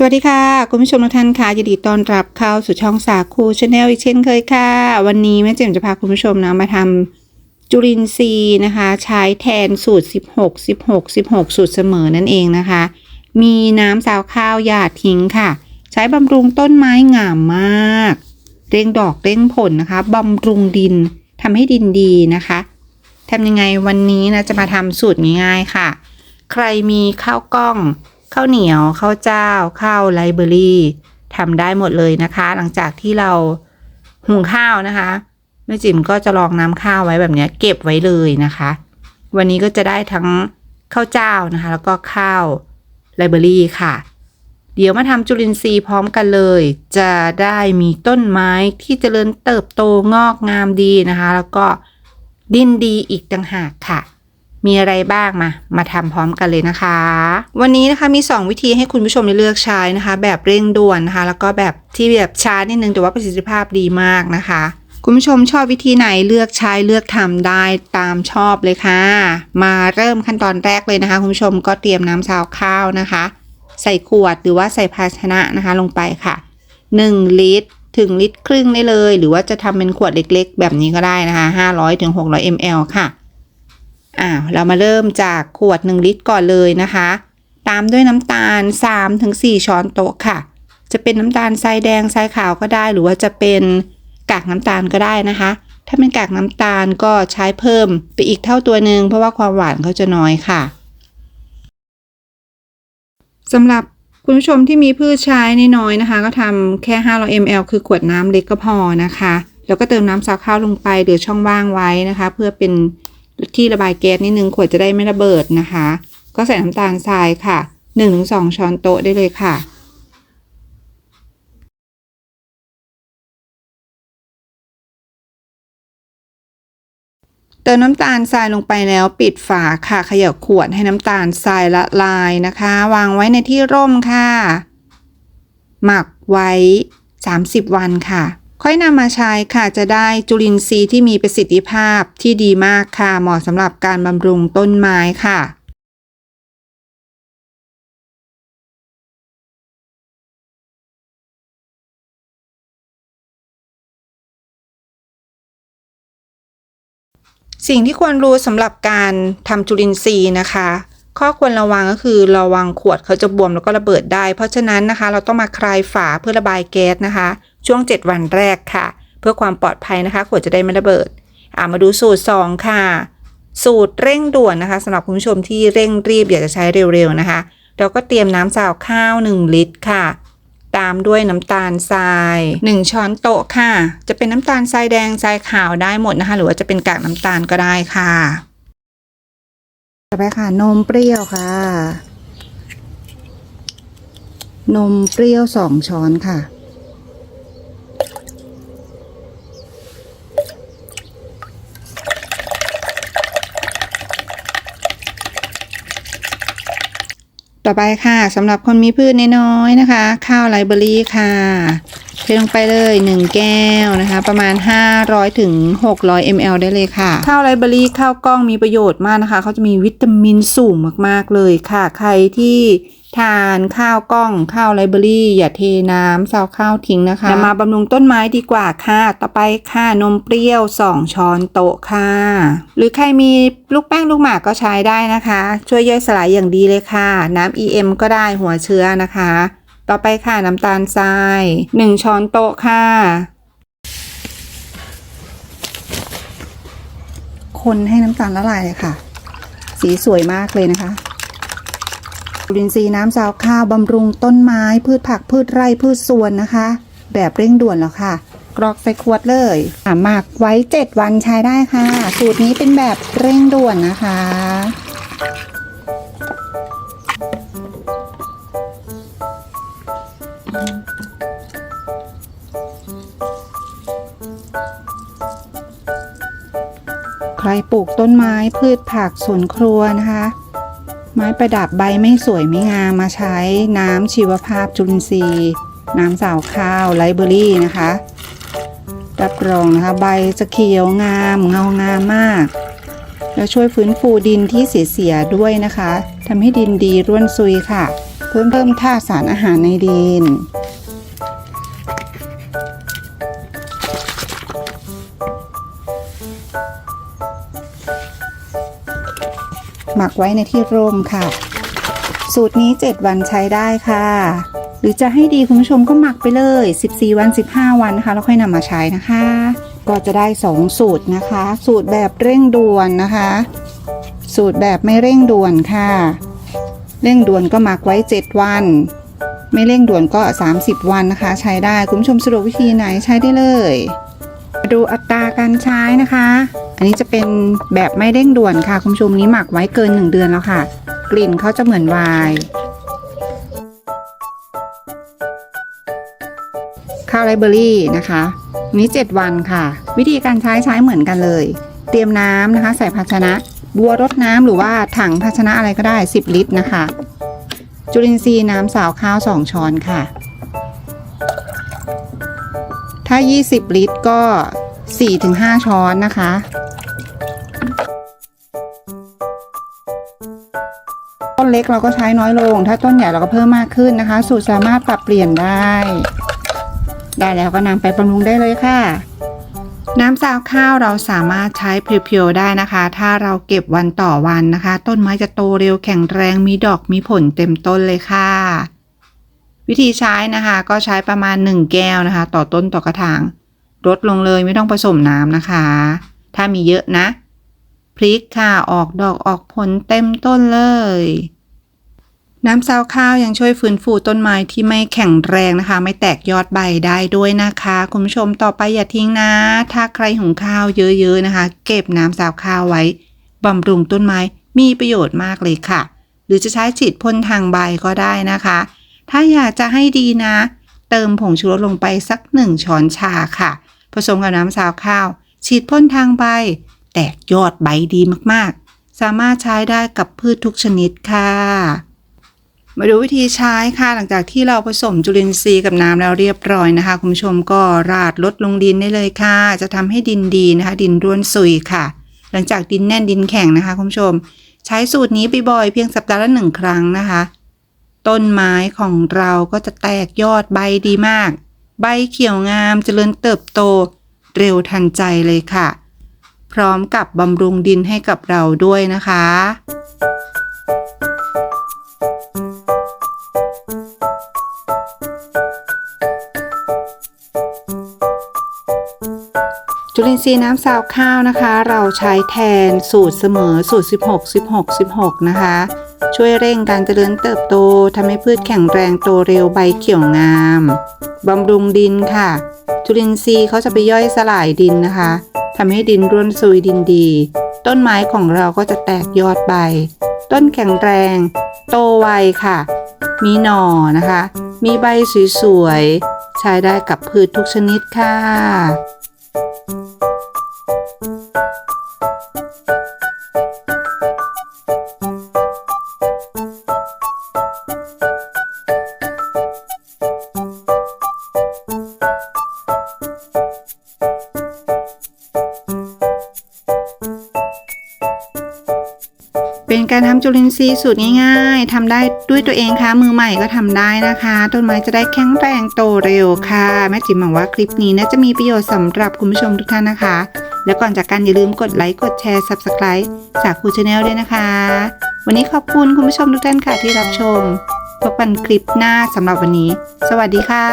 สวัสดีค่ะ คุณผู้ชมทุกท่านค่ะยินดีต้อนรับเข้าสู่ช่องสาคูชาแนลอีกเช่นเคยค่ะ วันนี้แม่เจมจะพาคุณผู้ชมนะมาทำจุลินทรีย์นะคะ ใช้แทนสูตร 16 16 16 สูตรเสมอนั่นเองนะคะ มีน้ำสาวข้าวหยาดทิ้งค่ะ ใช้บำรุงต้นไม้งามมาก เร่งดอกเร่งผลนะคะบำรุงดินทำให้ดินดีนะคะทำยังไงวันนี้นะจะมาทำสูตรง่ายๆค่ะ ใครมีข้าวกล้อง ข้าวเหนียวข้าวเจ้า ข้าวไรเบอรี่ทำได้หมดเลยนะคะ หลังจากที่เราหุงข้าวนะคะแม่จิ๋มก็จะลองน้ำข้าวไว้แบบนี้เก็บไว้เลยนะคะ วันนี้ก็จะได้ทั้งข้าวเจ้านะคะ แล้วก็ข้าวไรเบอรี่ค่ะ เดี๋ยวมาทำจุลินทรีย์พร้อมกันเลย จะได้มีต้นไม้ที่เจริญเติบโตงอกงามดีนะคะ แล้วก็ดินดีอีกต่างหากค่ะ มีอะไรบ้างมา มาทำพร้อมกันเลยนะคะ วันนี้นะคะมี 2 วิธีให้คุณผู้ชมได้เลือกใช้นะคะ แบบเร่งด่วนนะคะ แล้วก็แบบที่แบบช้านิดนึงแต่ว่าประสิทธิภาพดีมากนะคะ คุณผู้ชมชอบวิธีไหนเลือกใช้เลือกทำได้ตามชอบเลยค่ะ มาเริ่มขั้นตอนแรกเลยนะคะ คุณผู้ชมก็เตรียมน้ำซาวข้าวนะคะ ใส่ขวดหรือว่าใส่ภาชนะนะคะลงไปค่ะ 1 ลิตรถึงลิตรครึ่งได้เลย หรือว่าจะทำเป็นขวดเล็ก ๆ แบบนี้ก็ได้นะคะ500ถึง600 ml ค่ะ อ่าเรามาเริ่มจากขวด 1 ลิตรก่อนเลยนะคะ ตามด้วยน้ำตาล 3-4 ช้อนโต๊ะค่ะ จะเป็นน้ำตาลทรายแดงทรายขาวก็ได้ หรือว่าจะเป็นกากน้ำตาลก็ได้นะคะ ถ้าเป็นกากน้ำตาลก็ใช้เพิ่มไปอีกเท่าตัวหนึ่งเพราะว่าความหวานเขาจะน้อยค่ะสำหรับคุณผู้ชมที่มีพืชใช้น้อยๆนะคะ ก็ทำแค่ 500 ml คือขวดน้ำเล็กก็พอนะคะ แล้วก็เติมน้ำซาวข้าวลงไปเหลือช่องว่างไว้นะคะ เพื่อเป็น ที่ระบายแก๊สนิดนึงขวดจะได้ไม่ระเบิดนะคะ ก็ใส่น้ำตาลทรายค่ะ 1-2 ช้อนโต๊ะได้เลยค่ะเติมน้ำตาลทรายลงไปแล้วปิดฝาค่ะเขย่าขวดให้น้ำตาลทรายละลายนะคะ วางไว้ในที่ร่มค่ะ หมักไว้ 30 วันค่ะ ค่อยนำมาใช้ค่ะจะได้จุลินทรีย์ที่มีประสิทธิภาพที่ดีมากค่ะ เหมาะสำหรับการบำรุงต้นไม้ค่ะสิ่งที่ควรรู้สำหรับการทำจุลินทรีย์นะคะ ข้อควรระวังก็คือระวังขวดเขาจะบวมแล้วก็ระเบิดได้ เพราะฉะนั้นนะคะ เราต้องมาคลายฝาเพื่อระบายแก๊สนะคะ ช่วง 7 วันแรกค่ะ เพื่อความปลอดภัยนะคะ ขวดจะได้ไม่ระเบิดอ่ามาดูสูตร 2 ค่ะ สูตรเร่งด่วนนะคะสำหรับคุณผู้ชมที่เร่งรีบอยากจะใช้เร็วๆนะคะ เราก็เตรียมน้ำสาวข้าว 1 ลิตรค่ะ ตามด้วยน้ำตาลทราย 1 ช้อนโต๊ะค่ะ จะเป็นน้ำตาลทรายแดงทรายขาวได้หมดนะคะ หรือว่าจะเป็นกากน้ำตาลก็ได้ค่ะต่อไปค่ะนมเปรี้ยวค่ะ นมเปรี้ยวสองช้อนค่ะ ต่อไปค่ะสำหรับคนมีพืชนน้อยๆนะคะ ข้าวไลเบอรี่ค่ะเทลงไปเลย 1 แก้วนะคะ ประมาณ 500ถึง600 ml ได้เลยค่ะ ข้าวไลเบอรี่ข้าวกล้องมีประโยชน์มากนะคะ เขาจะมีวิตามินสูงมากๆเลยค่ะ ใครที่ ทานข้าวกล้อง ข้าวไรเบอรี่ อย่าเทน้ำซาวข้าวทิ้งนะคะมาบำรุงต้นไม้ดีกว่าค่ะ ต่อไปค่ะนมเปรี้ยว 2 ช้อนโต๊ะค่ะ หรือใครมีลูกแป้งลูกหมากก็ใช้ได้นะคะ ช่วยย่อยสลายอย่างดีเลยค่ะ น้ำ EM ก็ได้หัวเชื้อนะคะ ต่อไปค่ะน้ำตาลทราย 1 ช้อนโต๊ะค่ะคนให้น้ำตาลละลายเลยค่ะ สีสวยมากเลยนะคะ จุลินทรีย์น้ำซาวข้าวบำรุงต้นไม้ พืชผักพืชไร่พืชสวนนะคะ แบบเร่งด่วนแล้วค่ะ กรอกใส่ขวดเลยหมักไว้ 7 วันใช้ได้ค่ะ สูตรนี้เป็นแบบเร่งด่วนนะคะใครปลูกต้นไม้พืชผักสวนครัวนะคะ ไม้ประดับใบไม่สวยไม่งามมาใช้น้ำชีวภาพจุลินทรีย์ น้ำสาวข้าวไลเบอรี่นะคะ รับรองนะคะใบจะเขียวงามเงางามมาก แล้วช่วยฟื้นฟูดินที่เสียๆด้วยนะคะทำให้ดินดีร่วนซุยค่ะ เพิ่มเพิ่มธาตุสารอาหารในดิน หมักไว้ในที่ร่มค่ะ สูตรนี้ 7 วันใช้ได้ค่ะ หรือจะให้ดีคุณผู้ชมก็หมักไปเลย 14 วัน 15 วันนะคะแล้วค่อยนำมาใช้นะคะ ก็จะได้ 2 สูตรนะคะ สูตรแบบเร่งด่วนนะคะ สูตรแบบไม่เร่งด่วนค่ะ เร่งด่วนก็หมักไว้ 7 วันไม่เร่งด่วนก็ 30 วันนะคะ ใช้ได้คุณผู้ชมสะดวกวิธีไหนใช้ได้เลย มาดูอ ตราการใช้นะคะ อันนี้จะเป็นแบบไม่เร่งด่วนค่ะ คุณผู้ชมนี้หมักไว้เกิน 1 เดือนแล้วค่ะ กลิ่นเขาจะเหมือนไวน์ข้าวไรเบอรี่นะคะอันนี้7วันค่ะ วิธีการใช้ใช้เหมือนกันเลย เตรียมน้ำนะคะ ใส่ภาชนะ บัวรดน้ำหรือว่าถังภาชนะอะไรก็ได้ 10 ลิตรนะคะ จุลินทรีย์น้ำสาวข้าว 2 ช้อนค่ะ ถ้า 20 ลิตรก็ 4-5 ช้อนนะคะ ต้นเล็กเราก็ใช้น้อยลง ถ้าต้นใหญ่เราก็เพิ่มมากขึ้นนะคะ สูตรสามารถปรับเปลี่ยนได้ ได้แล้วก็นำไปบำรุงได้เลยค่ะน้ำซาวข้าวเราสามารถใช้เพียวๆได้นะคะ ถ้าเราเก็บวันต่อวันนะคะ ต้นไม้จะโตเร็วแข็งแรงมีดอกมีผลเต็มต้นเลยค่ะ วิธีใช้นะคะ ก็ใช้ประมาณ 1 แก้วนะคะ ต่อต้นต่อกระถาง ลดลงเลยไม่ต้องผสมน้ำนะคะ ถ้ามีเยอะนะ พริกค่ะออกดอกออกผลเต็มต้นเลย น้ำซาวข้าวยังช่วยฟื้นฟูต้นไม้ที่ไม่แข็งแรงนะคะ ไม่แตกยอดใบได้ด้วยนะคะ คุณผู้ชมต่อไปอย่าทิ้งนะ ถ้าใครหุงข้าวเยอะๆนะคะ เก็บน้ำซาวข้าวไว้บำรุงต้นไม้มีประโยชน์มากเลยค่ะ หรือจะใช้ฉีดพ่นทางใบก็ได้นะคะ ถ้าอยากจะให้ดีนะ เติมผงชูรสลงไปสักหนึ่งช้อนชาค่ะ ผสมกับน้ำซาวข้าว ฉีดพ่นทางใบ แตกยอดใบดีมากๆ สามารถใช้ได้กับพืชทุกชนิดค่ะ มาดูวิธีใช้ค่ะหลังจากที่เราผสมจุลินทรีย์กับน้ำแล้วเรียบร้อยนะคะ คุณผู้ชมก็ราดลดลงดินได้เลยค่ะ จะทำให้ดินดีนะคะ ดินร่วนซุยค่ะ หลังจากดินแน่นดินแข็งนะคะคุณผู้ชม ใช้สูตรนี้บ่อยๆเพียงสัปดาห์ละหนึ่งครั้งนะคะ ต้นไม้ของเราก็จะแตกยอดใบดีมาก ใบเขียวงามเจริญเติบโต เร็วทันใจเลยค่ะ พร้อมกับบำรุงดินให้กับเราด้วยนะคะ จุลินทรีย์น้ำซาวข้าวนะคะ เราใช้แทนสูตรเสมอสูตร 16 16 16 นะคะ ช่วยเร่งการเจริญเติบโตทำให้พืชแข็งแรงโตเร็วใบเขียวงามบำรุงดินค่ะ จุลินทรีย์เขาจะไปย่อยสลายดินนะคะทำให้ดินร่วนซุยดินดี ต้นไม้ของเราก็จะแตกยอดใบ ต้นแข็งแรง โตไวค่ะ มีหน่อนะคะ มีใบสวยๆใช้ได้กับพืชทุกชนิดค่ะำจุลินทรีย์สูตรง่ายๆทำได้ด้วยตัวเองค่ะ มือใหม่ก็ทำได้นะคะ ต้นไม้จะได้แข็งแรงโตเร็วค่ะ แม่จิ๋มหวังว่าคลิปนี้น่าจะมีประโยชน์สำหรับคุณผู้ชมทุกท่านนะคะ แล้วก่อนจากกันอย่าลืมกดไลค์กดแชร์ Subscribe จากครูชาแนลด้วยนะคะ วันนี้ขอบคุณคุณผู้ชมทุกท่านค่ะที่รับชมพบกันคลิปหน้าสำหรับวันนี้ สวัสดีค่ะ